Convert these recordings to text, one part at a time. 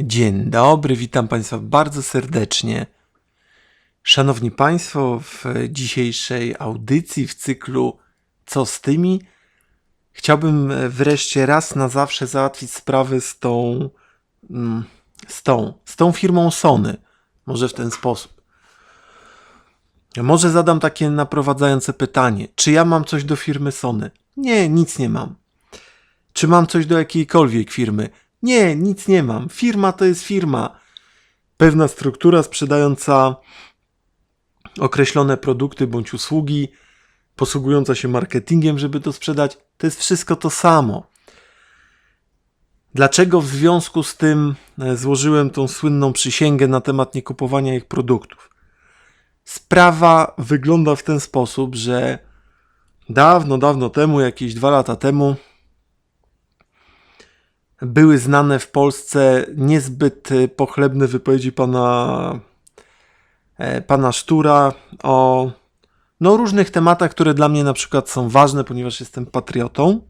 Dzień dobry, witam Państwa bardzo serdecznie. Szanowni Państwo, w dzisiejszej audycji w cyklu Co z tymi? Chciałbym wreszcie raz na zawsze załatwić sprawę z tą, mm, z tą, z tą firmą Sony. Może w ten sposób. Może zadam takie naprowadzające pytanie. Czy ja mam coś do firmy Sony? Nie, nic nie mam. Czy mam coś do jakiejkolwiek firmy? Nie, nic nie mam. Firma to jest firma. Pewna struktura sprzedająca określone produkty bądź usługi, posługująca się marketingiem, żeby to sprzedać, to jest wszystko to samo. Dlaczego w związku z tym e, złożyłem tą słynną przysięgę na temat niekupowania ich produktów? Sprawa wygląda w ten sposób, że dawno, dawno temu, jakieś dwa lata temu, były znane w Polsce niezbyt e, pochlebne wypowiedzi pana, e, pana Sztura o no, różnych tematach, które dla mnie na przykład są ważne, ponieważ jestem patriotą.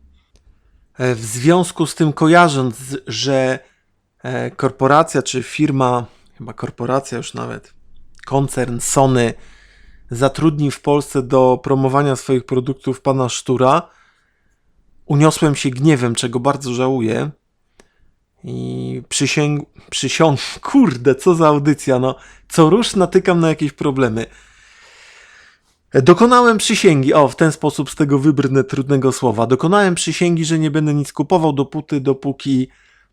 E, W związku z tym, kojarząc, że korporacja czy firma, chyba korporacja już nawet, koncern Sony zatrudni w Polsce do promowania swoich produktów pana Sztura, uniosłem się gniewem, czego bardzo żałuję. I przysięg... przysiąg... Kurde, co za audycja, no. Co rusz natykam na jakieś problemy. Dokonałem przysięgi, o, w ten sposób z tego wybrnę trudnego słowa. Dokonałem przysięgi, że nie będę nic kupował dopóty, dopóki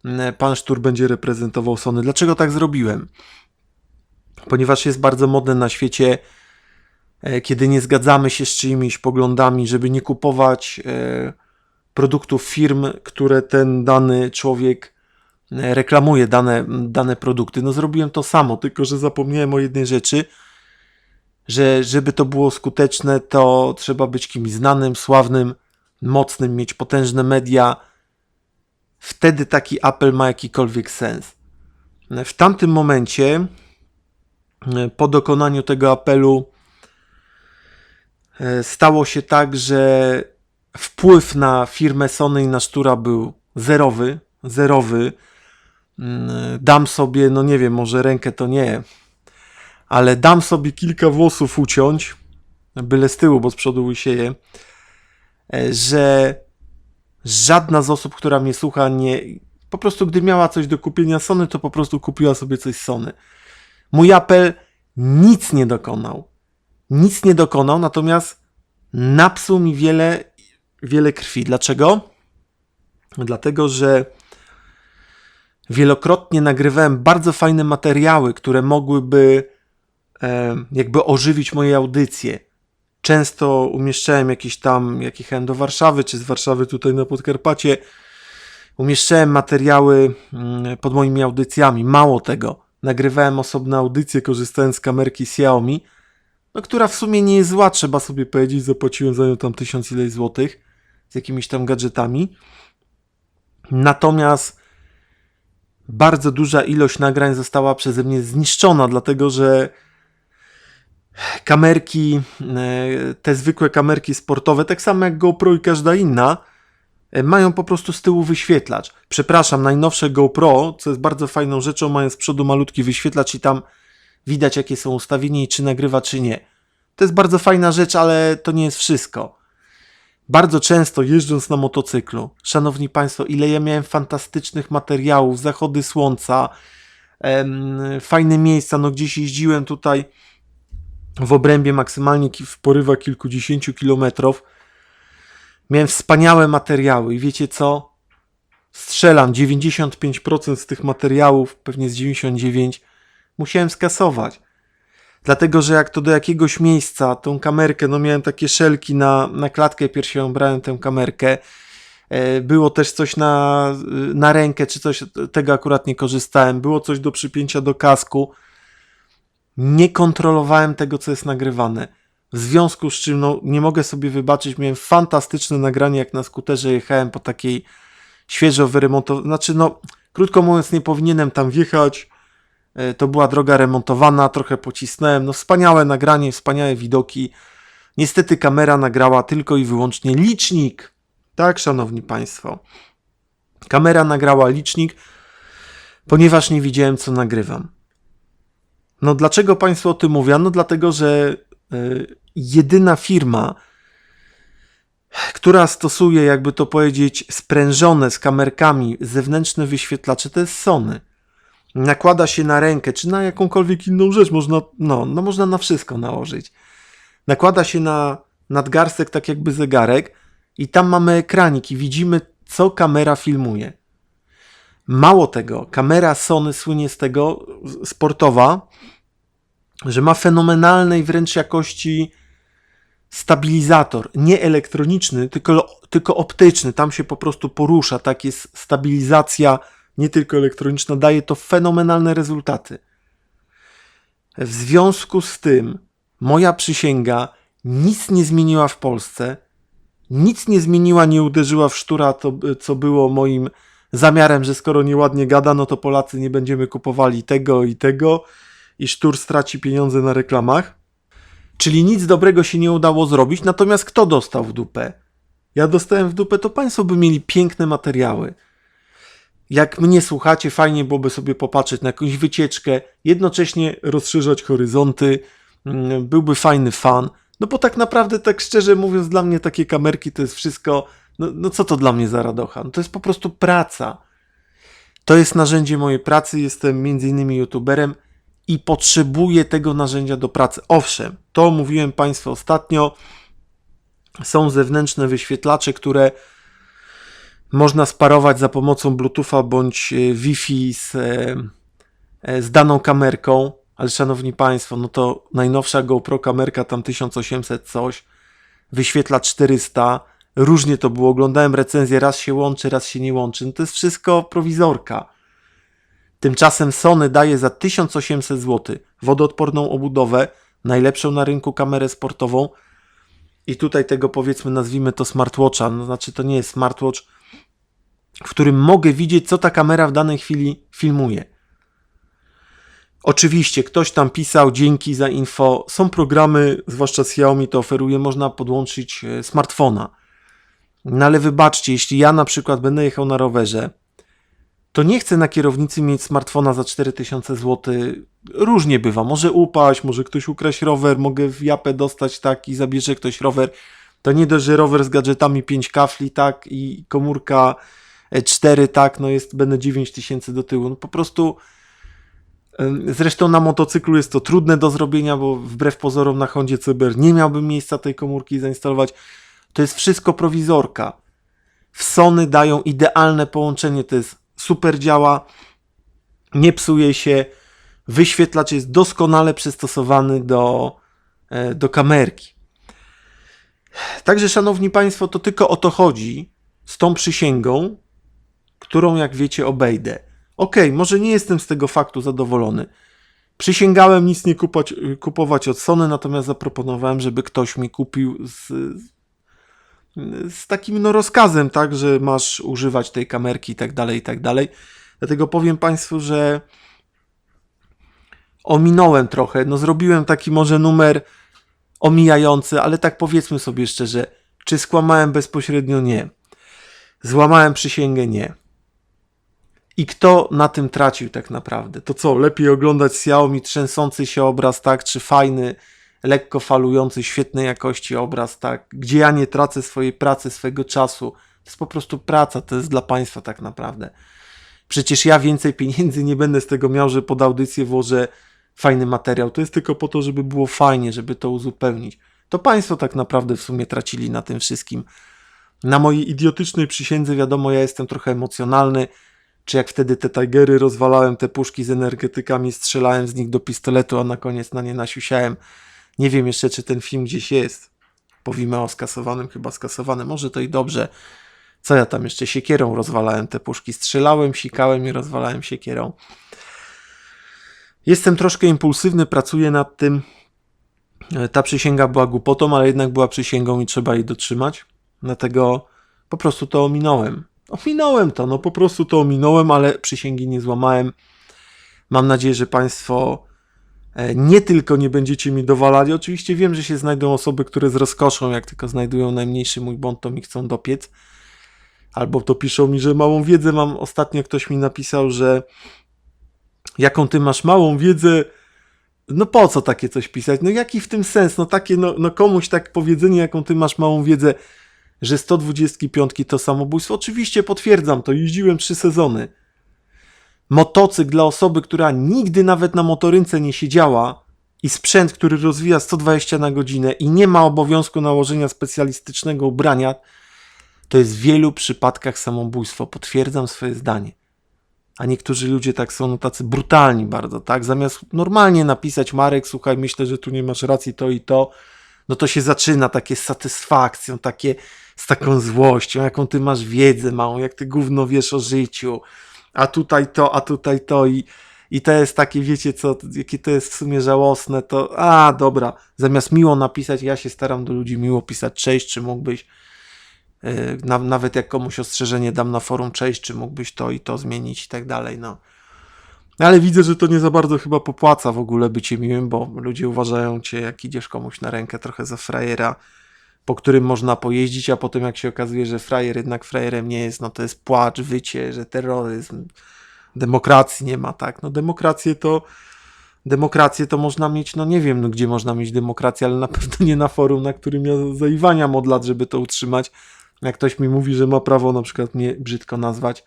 mm, pan Sztur będzie reprezentował Sony. Dlaczego tak zrobiłem? Ponieważ jest bardzo modne na świecie, e, kiedy nie zgadzamy się z czyimiś poglądami, żeby nie kupować e, produktów firm, które ten dany człowiek reklamuje dane, dane produkty. No zrobiłem to samo, tylko że zapomniałem o jednej rzeczy, że żeby to było skuteczne, to trzeba być kimś znanym, sławnym, mocnym, mieć potężne media. Wtedy taki apel ma jakikolwiek sens. W tamtym momencie, po dokonaniu tego apelu, stało się tak, że wpływ na firmę Sony i na Sztura był zerowy, zerowy. Mm, Dam sobie, no nie wiem, może rękę to nie, ale dam sobie kilka włosów uciąć, byle z tyłu, bo z przodu łysieje, e, że żadna z osób, która mnie słucha, nie. Po prostu, gdy miała coś do kupienia Sony, to po prostu kupiła sobie coś Sony. Mój apel nic nie dokonał. Nic nie dokonał, natomiast napsuł mi wiele, wiele krwi. Dlaczego? Dlatego, że wielokrotnie nagrywałem bardzo fajne materiały, które mogłyby e, jakby ożywić moje audycje. Często umieszczałem jakieś tam, jak jechałem do Warszawy, czy z Warszawy tutaj na Podkarpacie, umieszczałem materiały mm, pod moimi audycjami. Mało tego, nagrywałem osobne audycje, korzystając z kamerki Xiaomi, no, która w sumie nie jest zła, trzeba sobie powiedzieć, zapłaciłem za nią tam tysiąc ileś złotych z jakimiś tam gadżetami. Natomiast bardzo duża ilość nagrań została przeze mnie zniszczona, dlatego że kamerki, e, te zwykłe kamerki sportowe, tak samo jak GoPro i każda inna, e, mają po prostu z tyłu wyświetlacz. Przepraszam, najnowsze GoPro, co jest bardzo fajną rzeczą, mają z przodu malutki wyświetlacz i tam widać jakie są ustawienia i czy nagrywa, czy nie. To jest bardzo fajna rzecz, ale to nie jest wszystko. Bardzo często jeżdżąc na motocyklu, szanowni państwo, ile ja miałem fantastycznych materiałów, zachody słońca, em, fajne miejsca, no gdzieś jeździłem tutaj w obrębie maksymalnie w porywach kilkudziesięciu kilometrów. Miałem wspaniałe materiały i wiecie co? Strzelam 95% z tych materiałów, pewnie z 99, musiałem skasować. Dlatego, że jak to do jakiegoś miejsca, tą kamerkę, no miałem takie szelki na, na klatkę piersiową, brałem tę kamerkę. E, Było też coś na, na rękę, czy coś, tego akurat nie korzystałem. Było coś do przypięcia do kasku. Nie kontrolowałem tego, co jest nagrywane. W związku z czym, no, nie mogę sobie wybaczyć, miałem fantastyczne nagranie, jak na skuterze jechałem po takiej świeżo wyremontowanej, znaczy, no, krótko mówiąc, nie powinienem tam wjechać. E, To była droga remontowana, trochę pocisnąłem. No wspaniałe nagranie, wspaniałe widoki. Niestety kamera nagrała tylko i wyłącznie licznik. Tak, szanowni państwo. Kamera nagrała licznik. ponieważ nie widziałem, co nagrywam. No dlaczego Państwu o tym mówię? No dlatego, że y, jedyna firma, która stosuje, jakby to powiedzieć, sprężone z kamerkami zewnętrzne wyświetlacze, to jest Sony. Nakłada się na rękę, czy na jakąkolwiek inną rzecz, można, no, no można na wszystko nałożyć. Nakłada się na nadgarstek, tak jakby zegarek, i tam mamy ekranik i widzimy, co kamera filmuje. Mało tego, kamera Sony słynie z tego, sportowa, że ma fenomenalnej wręcz jakości stabilizator. Nie elektroniczny, tylko, tylko optyczny. Tam się po prostu porusza. Tak jest stabilizacja, nie tylko elektroniczna. Daje to fenomenalne rezultaty. W związku z tym, moja przysięga nic nie zmieniła w Polsce. Nic nie zmieniła, nie uderzyła w sztura, to, co było moim zamiarem, że skoro nieładnie gada, no to Polacy nie będziemy kupowali tego i tego i sztur straci pieniądze na reklamach. Czyli nic dobrego się nie udało zrobić, natomiast kto dostał w dupę? Ja dostałem w dupę, to Państwo by mieli piękne materiały. Jak mnie słuchacie, fajnie byłoby sobie popatrzeć na jakąś wycieczkę, jednocześnie rozszerzać horyzonty, mm, byłby fajny fan. No bo tak naprawdę, tak szczerze mówiąc, dla mnie takie kamerki to jest wszystko, no, no co to dla mnie za radocha? No to jest po prostu praca. To jest narzędzie mojej pracy, jestem między innymi youtuberem i potrzebuję tego narzędzia do pracy. Owszem, to mówiłem Państwu ostatnio, są zewnętrzne wyświetlacze, które można sparować za pomocą Bluetootha bądź e, Wi-Fi z, e, e, z daną kamerką, ale szanowni Państwo, no to najnowsza GoPro kamerka tam 1800 coś, wyświetla 400, różnie to było, oglądałem recenzję, raz się łączy, raz się nie łączy, no to jest wszystko prowizorka. Tymczasem Sony daje za 1800 zł wodoodporną obudowę, najlepszą na rynku kamerę sportową. I tutaj tego powiedzmy nazwijmy to smartwatcha, no znaczy to nie jest smartwatch, w którym mogę widzieć co ta kamera w danej chwili filmuje. Oczywiście ktoś tam pisał dzięki za info. Są programy, zwłaszcza Xiaomi to oferuje, można podłączyć e, smartfona. No ale wybaczcie, jeśli ja na przykład będę jechał na rowerze, to nie chcę na kierownicy mieć smartfona za 4000 zł. Różnie bywa. Może upaść, może ktoś ukraść rower, mogę w japę dostać tak i zabierze ktoś rower. To nie dość, że rower z gadżetami 5 kafli, tak, i komórka 4, tak, no jest, będę 9000 do tyłu. No po prostu Zresztą na motocyklu jest to trudne do zrobienia, bo wbrew pozorom na Hondzie CBR nie miałbym miejsca tej komórki zainstalować. To jest wszystko prowizorka. W Sony dają idealne połączenie, to jest super działa, nie psuje się, wyświetlacz jest doskonale przystosowany do, e, do kamerki. Także, szanowni Państwo, to tylko o to chodzi z tą przysięgą, którą, jak wiecie, obejdę. Okej, okay, może nie jestem z tego faktu zadowolony. Przysięgałem nic nie kupać, kupować od Sony, natomiast zaproponowałem, żeby ktoś mi kupił z, z takim no, rozkazem, tak, że masz używać tej kamerki i tak dalej, i tak dalej. Dlatego powiem Państwu, że ominąłem trochę. No, zrobiłem taki może numer omijający, ale tak powiedzmy sobie szczerze, czy skłamałem bezpośrednio? Nie. Złamałem przysięgę? Nie. I kto na tym tracił tak naprawdę? To co, lepiej oglądać Xiaomi trzęsący się obraz, tak, czy fajny, lekko falujący, świetnej jakości obraz, tak, gdzie ja nie tracę swojej pracy, swojego czasu. To jest po prostu praca, to jest dla państwa tak naprawdę. Przecież ja więcej pieniędzy nie będę z tego miał, że pod audycję włożę fajny materiał. To jest tylko po to, żeby było fajnie, żeby to uzupełnić. To państwo tak naprawdę w sumie tracili na tym wszystkim. Na mojej idiotycznej przysiędze, wiadomo, ja jestem trochę emocjonalny, czy jak wtedy te Tigery rozwalałem te puszki z energetykami, strzelałem z nich do pistoletu, a na koniec na nie nasiusiałem. Nie wiem jeszcze, czy ten film gdzieś jest. Powimy o skasowanym, chyba skasowany. Może to i dobrze. Co ja tam jeszcze siekierą rozwalałem te puszki? Strzelałem, sikałem i rozwalałem siekierą. Jestem troszkę impulsywny, pracuję nad tym. Ta przysięga była głupotą, ale jednak była przysięgą i trzeba jej dotrzymać. Dlatego po prostu to ominąłem. Ominąłem to, no po prostu to ominąłem, ale przysięgi nie złamałem. Mam nadzieję, że Państwo e, nie tylko nie będziecie mi dowalali. Oczywiście wiem, że się znajdą osoby, które z rozkoszą, jak tylko znajdują najmniejszy mój błąd, to mi chcą dopiec. Albo to piszą mi, że małą wiedzę mam. Ostatnio ktoś mi napisał, że jaką ty masz małą wiedzę, no po co takie coś pisać? No jaki w tym sens? No takie, no, no komuś tak powiedzenie, jaką ty masz małą wiedzę, że 125 to samobójstwo. Oczywiście potwierdzam to, jeździłem trzy sezony. Motocykl dla osoby, która nigdy nawet na motorynce nie siedziała i sprzęt, który rozwija 120 na godzinę i nie ma obowiązku nałożenia specjalistycznego ubrania, to jest w wielu przypadkach samobójstwo. Potwierdzam swoje zdanie. A niektórzy ludzie tak są no, tacy brutalni bardzo, tak? Zamiast normalnie napisać, Marek, słuchaj, myślę, że tu nie masz racji, to i to, no to się zaczyna takie satysfakcją, takie z taką złością, jaką ty masz wiedzę małą, jak ty gówno wiesz o życiu, a tutaj to, a tutaj to i, i to jest takie, wiecie co, jakie to jest w sumie żałosne, to a dobra, zamiast miło napisać, ja się staram do ludzi miło pisać, cześć, czy mógłbyś Yy, na, nawet jak komuś ostrzeżenie dam na forum, cześć, czy mógłbyś to i to zmienić i tak dalej, no. Ale widzę, że to nie za bardzo chyba popłaca w ogóle bycie miłym, bo ludzie uważają cię, jak idziesz komuś na rękę, trochę za frajera, po którym można pojeździć, a potem jak się okazuje, że frajer jednak frajerem nie jest, no to jest płacz, wycie, że terroryzm, demokracji nie ma, tak? No demokrację to demokrację to można mieć, no nie wiem, no gdzie można mieć demokrację, ale na pewno nie na forum, na którym ja zaiwaniam od lat, żeby to utrzymać. Jak ktoś mi mówi, że ma prawo na przykład mnie brzydko nazwać,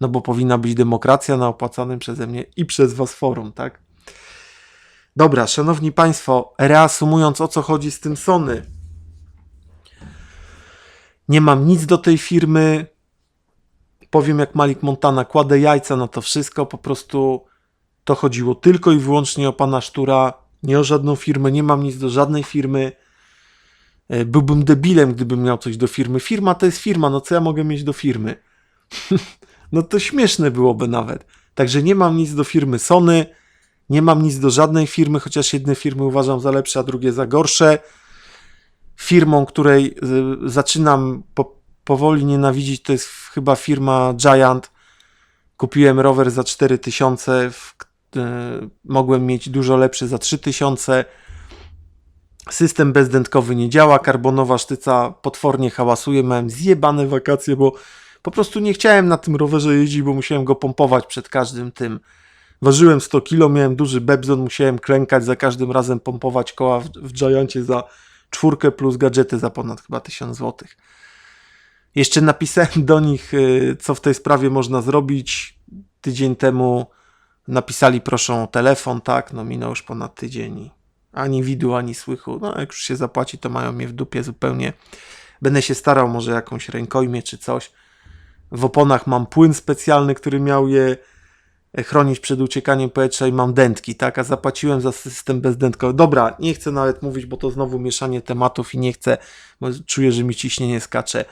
no bo powinna być demokracja na opłacanym przeze mnie i przez was forum, tak? Dobra, szanowni państwo, reasumując o co chodzi z tym Sony. Nie mam nic do tej firmy. Powiem jak Malik Montana, kładę jajca na to wszystko, po prostu to chodziło tylko i wyłącznie o pana Sztura, nie o żadną firmę, nie mam nic do żadnej firmy. E, Byłbym debilem, gdybym miał coś do firmy. Firma to jest firma, no co ja mogę mieć do firmy? no to śmieszne byłoby nawet. Także nie mam nic do firmy Sony, nie mam nic do żadnej firmy, chociaż jedne firmy uważam za lepsze, a drugie za gorsze. Firmą, której y, zaczynam po, powoli nienawidzić, to jest chyba firma Giant. Kupiłem rower za 4000, w, y, mogłem mieć dużo lepszy za 3000. System bezdętkowy nie działa, karbonowa sztyca potwornie hałasuje, miałem zjebane wakacje, bo po prostu nie chciałem na tym rowerze jeździć, bo musiałem go pompować przed każdym tym. Ważyłem 100 kg, miałem duży bebzon, musiałem klękać za każdym razem pompować koła w, w Giancie za czwórkę plus gadżety za ponad chyba 1000 zł. Jeszcze napisałem do nich, y, co w tej sprawie można zrobić. Tydzień temu napisali proszę o telefon, tak, no minął już ponad tydzień. Ani widu, ani słychu. No jak już się zapłaci, to mają mnie w dupie zupełnie. Będę się starał, może jakąś rękojmię czy coś. W oponach mam płyn specjalny, który miał je chronić przed uciekaniem powietrza i mam dętki, tak? A zapłaciłem za system bezdętkowy. Dobra, nie chcę nawet mówić, bo to znowu mieszanie tematów i nie chcę, bo czuję, że mi ciśnienie skacze.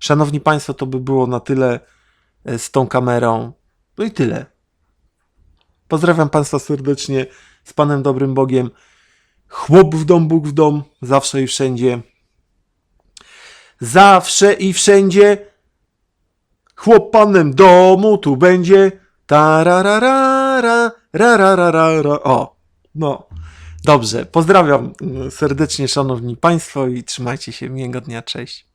Szanowni Państwo, to by było na tyle e, z tą kamerą. No i tyle. Pozdrawiam Państwa serdecznie z Panem Dobrym Bogiem. Chłop w dom, Bóg w dom, zawsze i wszędzie. Zawsze i wszędzie. Chłop panem domu tu będzie. Tarararara, rarararara. O, no. Dobrze, pozdrawiam serdecznie, szanowni państwo i trzymajcie się. Miłego dnia, cześć.